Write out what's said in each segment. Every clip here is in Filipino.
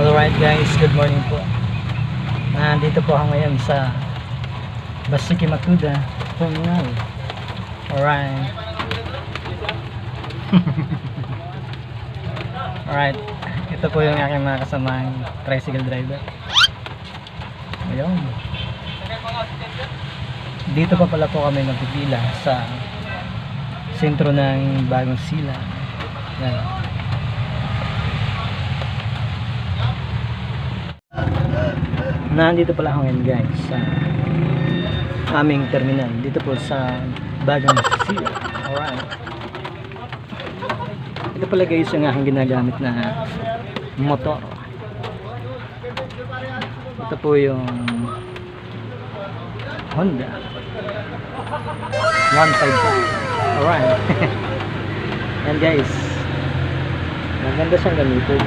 Alright guys, good morning po. Nandito po ako ngayon sa Basiki Matuda Terminal. Alright. Alright. Ito po yung aking mga kasamang tricycle driver. Ayun. Dito pa pala po kami nagpipila sa sentro ng Bagong Sila. Yan. Nandito pala ako ngayon guys sa aming terminal dito po sa Bagong Sila. Alright. Ito pala guys yung aking ginagamit na motor. Ito po yung Honda 155. Alright. Yan guys. Maganda siyang gamitin.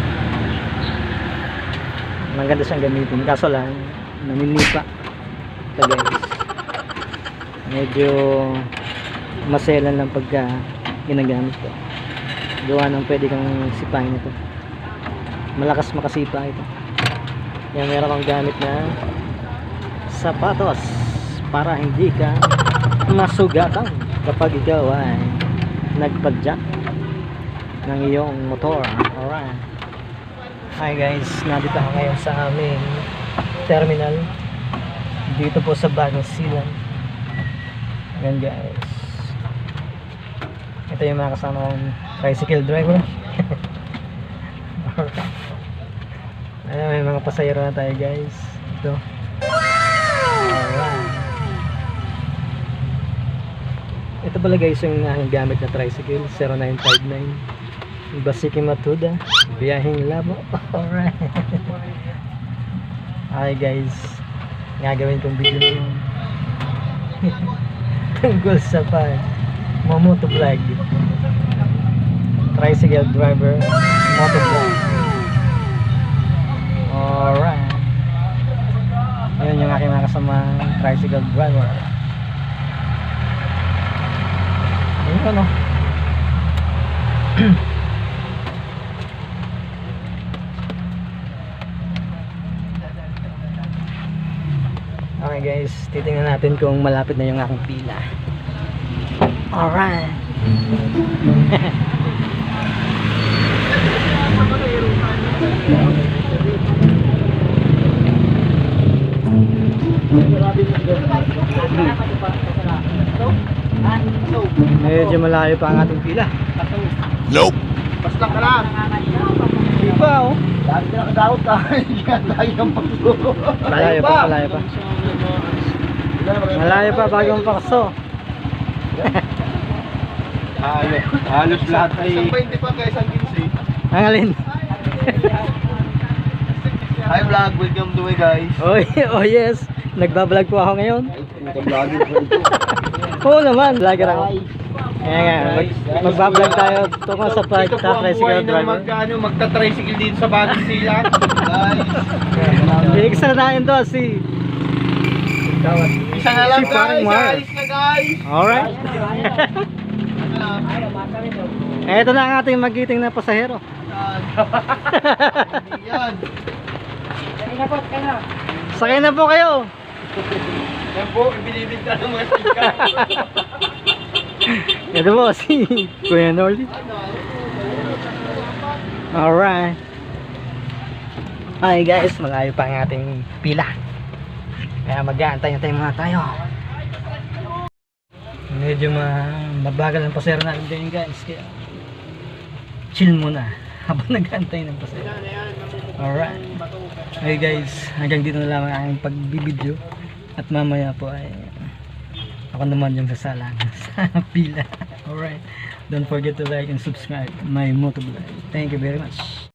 Maganda siyang gamitin. Kaso lang, naminipa. Ito guys. Medyo maselan lang pagka ginagamit ko. Gawa ng pwede kang sipahin ito. Malakas makasipa ito. Yan meron kang gamit na sapatos para hindi ka masugatan kapag ikaw ay nagpadyak ng iyong motor. Alright. Hi guys, nandito ako ngayon sa aming terminal dito po sa Bagong Silang. Ayan guys. Ito yung mga kasama kong tricycle driver. Ayan, may mga pasayro na tayo guys. Ito. Ito pala guys yung aking gamit na tricycle 0959 Basiki Matuda Biyahing Labo. Alright. Hi guys. Gagawin kong video na yun. Tungkol sa pag Mamoto vlog. Tricycle driver Moto vlog. Alright. Yun yung aking mga kasama Tricycle driver. Ayun ano. Okay guys, titingnan natin kung malapit na yung aking pila. Alright. Medyo malayo pa ang ating pila. Nope. Basta ka lang. Di pa oh. Dahil ka nakadaot ka. Ang pagsuko. Malayo pa, malayo pa. Malayo pa bagong pakso. Halos, halos lahat ay... Isang 20 pa kaya isang 15. Ang alin. Hi vlog, welcome to my guys. oh, oh yes. Nagbablog po ako ngayon. Vlogging po. Oo naman, vlogger ako. Kaya nga, mag, magbablog tayo tungkol sa ng driver. mag, ano, magta-tricycle dito sa Bagong Sila. Guys. Ikisa na natin to si... Isa na lang Si guys. Alis na guys. Alright. Ito na ang ating magiting na pasahero. Yan. Sakay na po kayo. Yan po, ibinibigta ng mga sika. Ito po si Kuya Nordy. Alright. Hi guys, malayo pa ang ating pila. Kaya mag-aantay-antay muna tayo. Medyo ma mabagal ang pasero natin din guys. Kaya chill muna habang nag-aantay ng pasero. Alright. Okay guys, hanggang dito na lang ang aking pagbibideo. At mamaya po ay ako naman yung sasalang sa pila. Alright. Don't forget to like and subscribe my motovlog. Thank you very much.